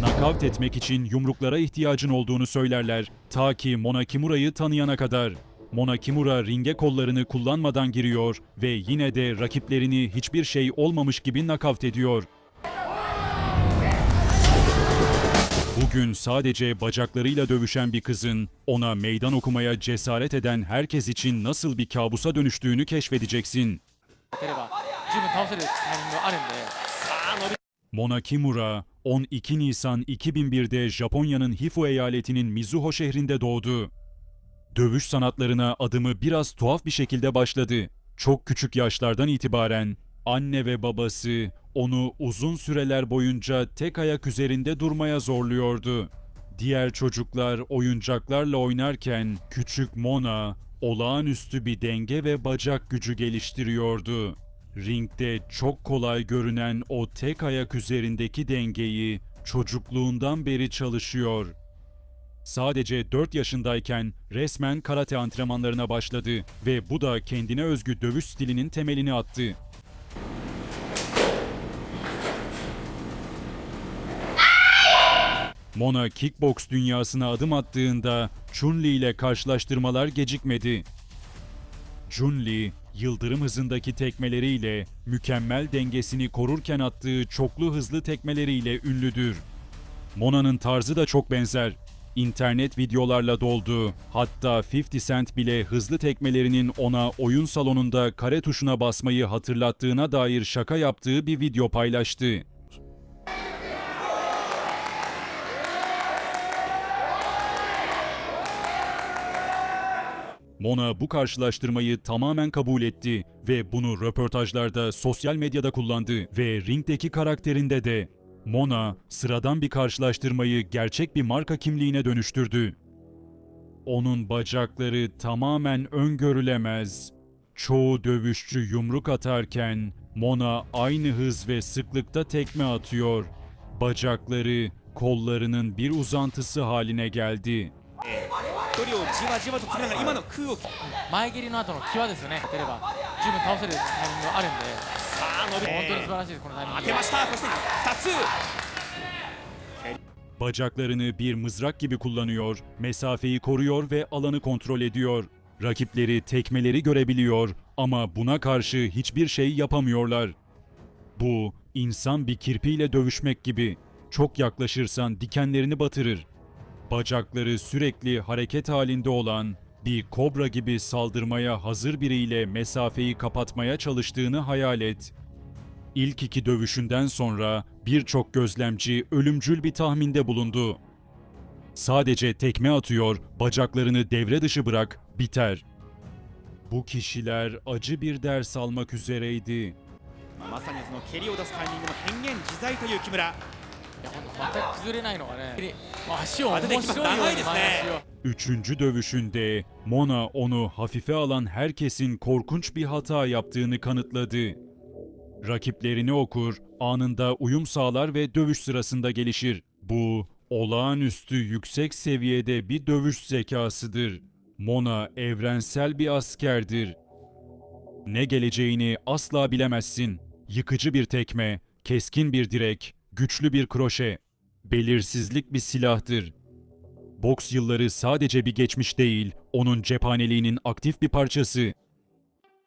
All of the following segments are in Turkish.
Nakavt etmek için yumruklara ihtiyacın olduğunu söylerler. Ta ki Mona Kimura'yı tanıyana kadar. Mona Kimura ringe kollarını kullanmadan giriyor ve yine de rakiplerini hiçbir şey olmamış gibi nakavt ediyor. Bugün sadece bacaklarıyla dövüşen bir kızın ona meydan okumaya cesaret eden herkes için nasıl bir kabusa dönüştüğünü keşfedeceksin. Mona Kimura 12 Nisan 2001'de Japonya'nın Hifu eyaletinin Mizuho şehrinde doğdu. Dövüş sanatlarına adımı biraz tuhaf bir şekilde başladı. Çok küçük yaşlardan itibaren anne ve babası onu uzun süreler boyunca tek ayak üzerinde durmaya zorluyordu. Diğer çocuklar oyuncaklarla oynarken küçük Mona olağanüstü bir denge ve bacak gücü geliştiriyordu. Ringde çok kolay görünen o tek ayak üzerindeki dengeyi çocukluğundan beri çalışıyor. Sadece 4 yaşındayken resmen karate antrenmanlarına başladı ve bu da kendine özgü dövüş stilinin temelini attı. Mona kickbox dünyasına adım attığında Chun-Li ile karşılaştırmalar gecikmedi. Chun-Li, yıldırım hızındaki tekmeleriyle, mükemmel dengesini korurken attığı çoklu hızlı tekmeleriyle ünlüdür. Mona'nın tarzı da çok benzer. İnternet videolarla doldu. Hatta 50 Cent bile hızlı tekmelerinin ona oyun salonunda kare tuşuna basmayı hatırlattığına dair şaka yaptığı bir video paylaştı. Mona bu karşılaştırmayı tamamen kabul etti ve bunu röportajlarda sosyal medyada kullandı ve ringdeki karakterinde de. Mona sıradan bir karşılaştırmayı gerçek bir marka kimliğine dönüştürdü. Onun bacakları tamamen öngörülemez. Çoğu dövüşçü yumruk atarken Mona aynı hız ve sıklıkta tekme atıyor. Bacakları kollarının bir uzantısı haline geldi. 距離をじわじわと詰めながら今の空を前蹴りの後の際ですよね当てれば十分倒せるタイミングがあるんでさあ伸び本当に素晴らしいですこのタイミング当てましたそして2つ Bacaklarını bir mızrak gibi kullanıyor, mesafeyi koruyor ve alanı kontrol ediyor. Rakipleri tekmeleri görebiliyor ama buna karşı hiçbir şey yapamıyorlar. Bu insan bir kirpiyle dövüşmek gibi. Çok yaklaşırsan dikenlerini batırır. Bacakları sürekli hareket halinde olan bir kobra gibi saldırmaya hazır biriyle mesafeyi kapatmaya çalıştığını hayal et. İlk iki dövüşünden sonra birçok gözlemci ölümcül bir tahminde bulundu. Sadece tekme atıyor, bacaklarını devre dışı bırak, biter. Bu kişiler acı bir ders almak üzereydi. まさにその蹴りを出すタイミングの変幻自在という木村いや本当全く崩れないのがね足を面当ててきます白いように長いですね前足を Üçüncü dövüşünde Mona onu hafife alan herkesin korkunç bir hata yaptığını kanıtladı. Rakiplerini okur, anında uyum sağlar ve dövüş sırasında gelişir. Bu olağanüstü yüksek seviyede bir dövüş zekasıdır. Mona evrensel bir askerdir. Ne geleceğini asla bilemezsin. Yıkıcı bir tekme, keskin bir direk, güçlü bir kroşe. Belirsizlik bir silahtır. Boks yılları sadece bir geçmiş değil, onun cephaneliğinin aktif bir parçası.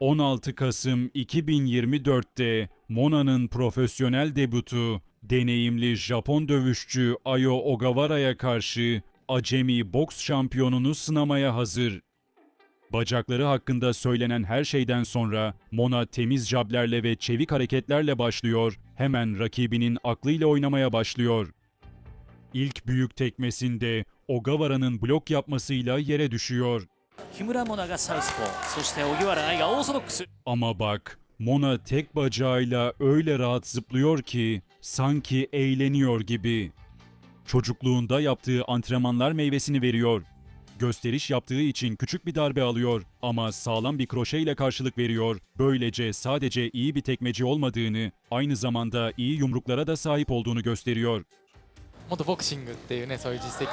16 Kasım 2024'te Mona'nın profesyonel debutu, deneyimli Japon dövüşçü Ayo Ogawara'ya karşı acemi boks şampiyonunu sınamaya hazır. Bacakları hakkında söylenen her şeyden sonra Mona temiz jablerle ve çevik hareketlerle başlıyor, hemen rakibinin aklıyla oynamaya başlıyor. İlk büyük tekmesinde Ogawara'nın blok yapmasıyla yere düşüyor. Ama bak, Mona tek bacağıyla öyle rahat zıplıyor ki sanki eğleniyor gibi. Çocukluğunda yaptığı antrenmanlar meyvesini veriyor. Gösteriş yaptığı için küçük bir darbe alıyor ama sağlam bir kroşe ile karşılık veriyor. Böylece sadece iyi bir tekmeci olmadığını, aynı zamanda iyi yumruklara da sahip olduğunu gösteriyor. 元ボクシングっていうねそういう実績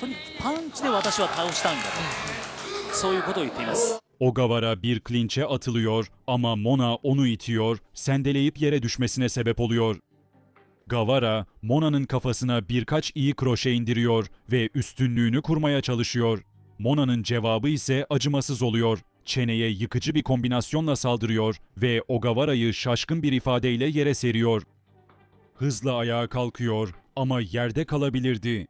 とにかくパンチで私は倒したいんだとそういうことを言っています Ogawara bir klinçe atılıyor ama Mona onu itiyor, sendeleyip yere düşmesine sebep oluyor. Gavara, Mona'nın kafasına birkaç iyi kroşe indiriyor ve üstünlüğünü kurmaya çalışıyor. Mona'nın cevabı ise acımasız oluyor. Çeneye yıkıcı bir kombinasyonla saldırıyor ve Ogawara'yı şaşkın bir ifadeyle yere seriyor. Hızla ayağa kalkıyor ama yerde kalabilirdi.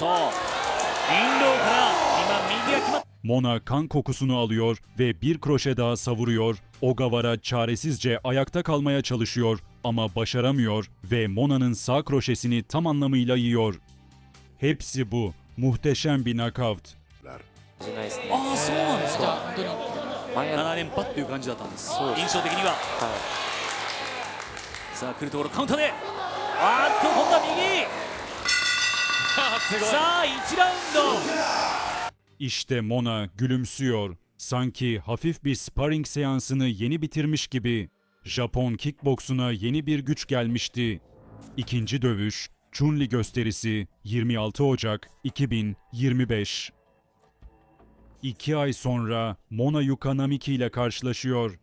は Mona kan kokusunu alıyor ve bir kroşe daha savuruyor. Ogawara çaresizce ayakta kalmaya çalışıyor ama başaramıyor ve Mona'nın sağ kroşesini tam anlamıyla yiyor. Hepsi bu. Muhteşem bir knockout. ああそうなんですか7連覇っていう感じだったんです印象的には、はい、さあ来るところカウンターであーっと今度は右さあ1ラウンド işte Mona gülümsüyor. Sanki hafif bir sparring seansını yeni bitirmiş gibi. Japon kickboksuna yeni bir güç gelmişti. İkinci dövüş, Chun-Li gösterisi 26 Ocak 2025. İki ay sonra Mona Yukanamiki ile karşılaşıyor.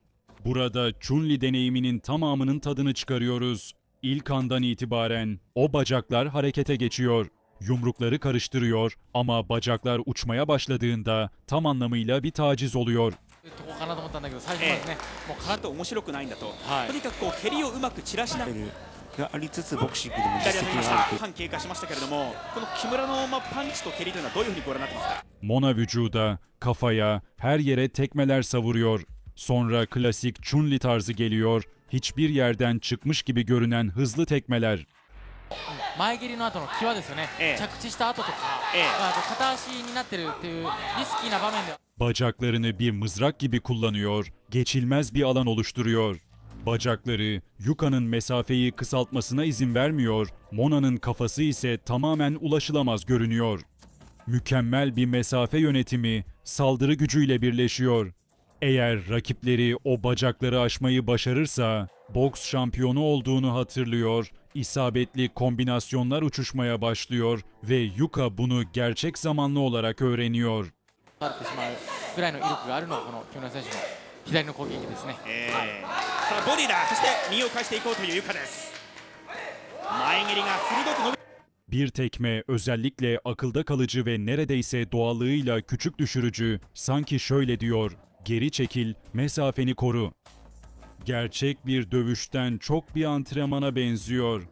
Burada Chun-Li deneyiminin tamamının tadını çıkarıyoruz. İlk andan itibaren o bacaklar harekete geçiyor. Yumrukları karıştırıyor ama bacaklar uçmaya başladığında tam anlamıyla bir taciz oluyor. とこかなと思ったんだけど最初までね、もうちょっと面白くないんだと、はいとにかくこう蹴りをうまく散らしながらがありつつボクシングでも実左当たりました績があると半経過しましたけれどもこの木村のまあパンチと蹴りというのはどういうふうにご覧になってますか Mona vücuda, kafaya, her yere tekmeler savuruyor. Sonra klasik Chun-Li tarzı geliyor. Hiçbir yerden çıkmış gibi görünen hızlı tekmeler. 前蹴りの後の際ですよね、ええ着地した後とか、ええまあ、こう片足になってるっていうリスキーな場面では Bacaklarını bir mızrak gibi kullanıyor, geçilmez bir alan oluşturuyor. Bacakları Yuka'nın mesafeyi kısaltmasına izin vermiyor, Mona'nın kafası ise tamamen ulaşılamaz görünüyor. Mükemmel bir mesafe yönetimi saldırı gücüyle birleşiyor. Eğer rakipleri o bacakları aşmayı başarırsa boks şampiyonu olduğunu hatırlıyor, isabetli kombinasyonlar uçuşmaya başlıyor ve Yuka bunu gerçek zamanlı olarak öğreniyor. 立ってしまうぐらいの威力があるのがこの木村選手の左の攻撃ですね。えーさあボディだそして右を返していこうというゆかです前蹴りが鋭く伸び Bir tekme özellikle akılda kalıcı ve neredeyse doğallığıyla küçük düşürücü sanki şöyle diyor. Geri çekil, mesafeni koru. gerçek bir dövüşten çok bir antrenmana benziyor.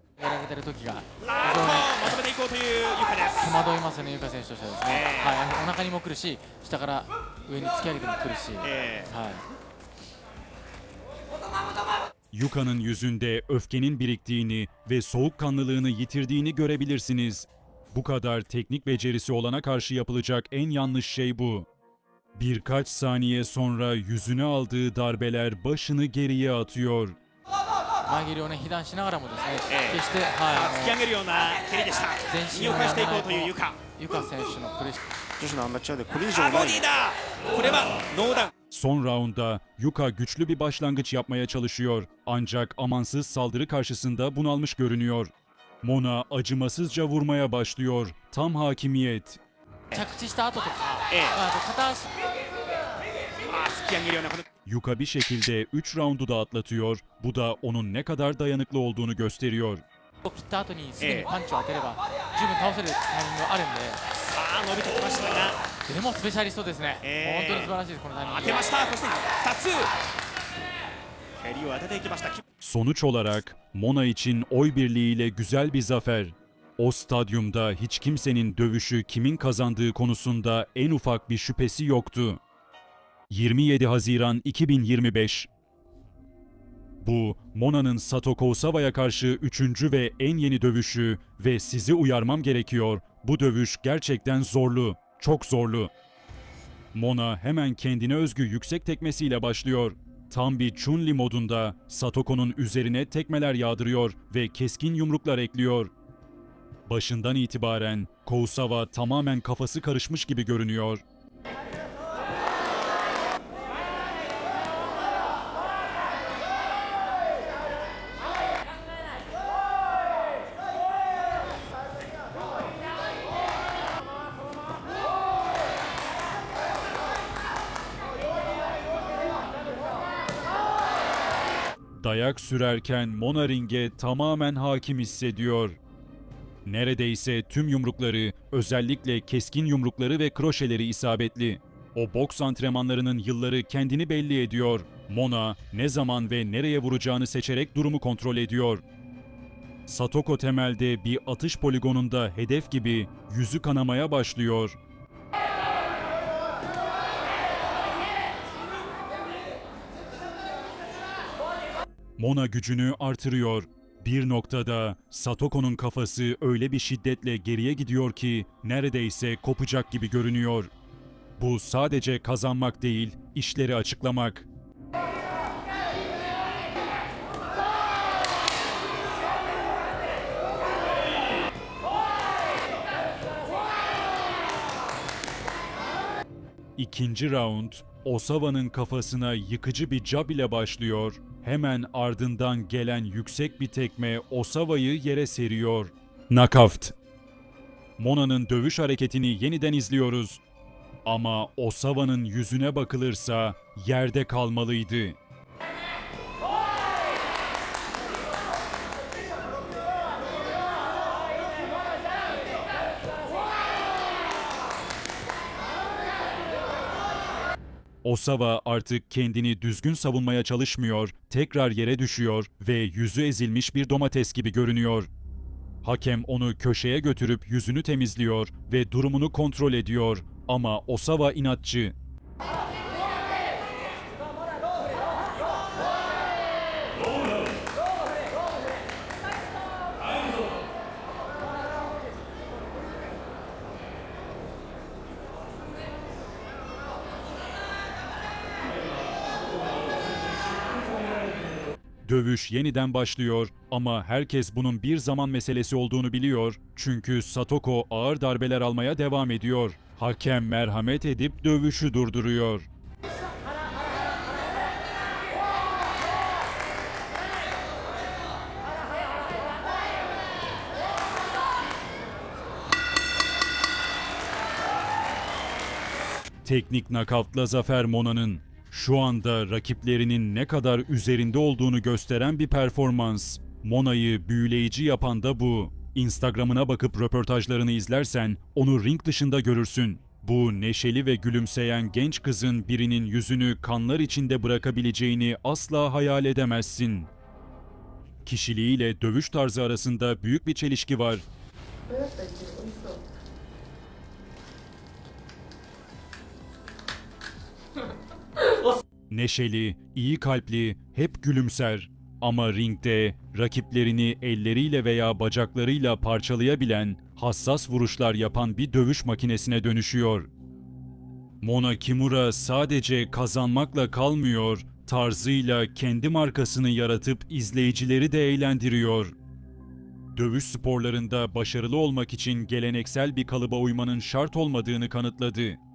Yuka'nın yüzünde öfkenin biriktiğini ve soğukkanlılığını yitirdiğini görebilirsiniz. Bu kadar teknik becerisi olana karşı yapılacak en yanlış şey bu. Birkaç saniye sonra yüzüne aldığı darbeler başını geriye atıyor. 前蹴りをね、被弾しながらもですね、ええ決して、突きはい、上げるような蹴りでした全身を右を返していこうというゆかあのゆか選手のプレッシ女子のアマチュアでこれ以上あないボディだこれはノーダウン Son raunda Yuka güçlü bir başlangıç yapmaya çalışıyor ancak amansız saldırı karşısında bunalmış görünüyor. Mona acımasızca vurmaya başlıyor. Tam hakimiyet. ュ着地した後とか、ええまあ、こう片足あー突き上げるようなこの Yuka bir şekilde 3 raundu da atlatıyor. Bu da onun ne kadar dayanıklı olduğunu gösteriyor. を切った後にすぐええにパンチを当てれば、十分倒せるタイミングがあるんで、さあ伸びてきましたがでもスペシャリストですね、ええ本当に素晴らしいです、このタイミング当てましたそして2つ蹴りを当てていきましたき Sonuç olarak Mona için oy birliğiyle güzel bir zafer. O stadyumda hiç kimsenin dövüşü kimin kazandığı konusunda en ufak bir şüphesi yoktu. 27 Haziran 2025 Bu, Mona'nın Satoko Osawa'ya karşı üçüncü ve en yeni dövüşü ve sizi uyarmam gerekiyor. Bu dövüş gerçekten zorlu, çok zorlu. Mona hemen kendine özgü yüksek tekmesiyle başlıyor. Tam bir Chun-Li modunda Satoko'nun üzerine tekmeler yağdırıyor ve keskin yumruklar ekliyor. Başından itibaren Kousava tamamen kafası karışmış gibi görünüyor. Dayak sürerken Monaring'e tamamen hakim hissediyor. Neredeyse tüm yumrukları, özellikle keskin yumrukları ve kroşeleri isabetli. O boks antrenmanlarının yılları kendini belli ediyor. Mona ne zaman ve nereye vuracağını seçerek durumu kontrol ediyor. Satoko temelde bir atış poligonunda hedef gibi yüzü kanamaya başlıyor. Mona gücünü artırıyor. Bir noktada Satoko'nun kafası öyle bir şiddetle geriye gidiyor ki neredeyse kopacak gibi görünüyor. Bu sadece kazanmak değil, işleri açıklamak. İkinci round Osawa'nın kafasına yıkıcı bir jab ile başlıyor. Hemen ardından gelen yüksek bir tekme Osawa'yı yere seriyor. Knockout. Mona'nın dövüş hareketini yeniden izliyoruz. Ama Osawa'nın yüzüne bakılırsa yerde kalmalıydı. Osawa artık kendini düzgün savunmaya çalışmıyor, tekrar yere düşüyor ve yüzü ezilmiş bir domates gibi görünüyor. Hakem onu köşeye götürüp yüzünü temizliyor ve durumunu kontrol ediyor ama Osawa inatçı. Dövüş yeniden başlıyor ama herkes bunun bir zaman meselesi olduğunu biliyor. Çünkü Satoko ağır darbeler almaya devam ediyor. Hakem merhamet edip dövüşü durduruyor. Teknik nakavtla zafer Mona'nın şu anda rakiplerinin ne kadar üzerinde olduğunu gösteren bir performans. Mona'yı büyüleyici yapan da bu. Instagram'ına bakıp röportajlarını izlersen onu ring dışında görürsün. Bu neşeli ve gülümseyen genç kızın birinin yüzünü kanlar içinde bırakabileceğini asla hayal edemezsin. Kişiliğiyle dövüş tarzı arasında büyük bir çelişki var. Neşeli, iyi kalpli, hep gülümser. Ama ringde rakiplerini elleriyle veya bacaklarıyla parçalayabilen, hassas vuruşlar yapan bir dövüş makinesine dönüşüyor. Mona Kimura sadece kazanmakla kalmıyor, tarzıyla kendi markasını yaratıp izleyicileri de eğlendiriyor. Dövüş sporlarında başarılı olmak için geleneksel bir kalıba uymanın şart olmadığını kanıtladı.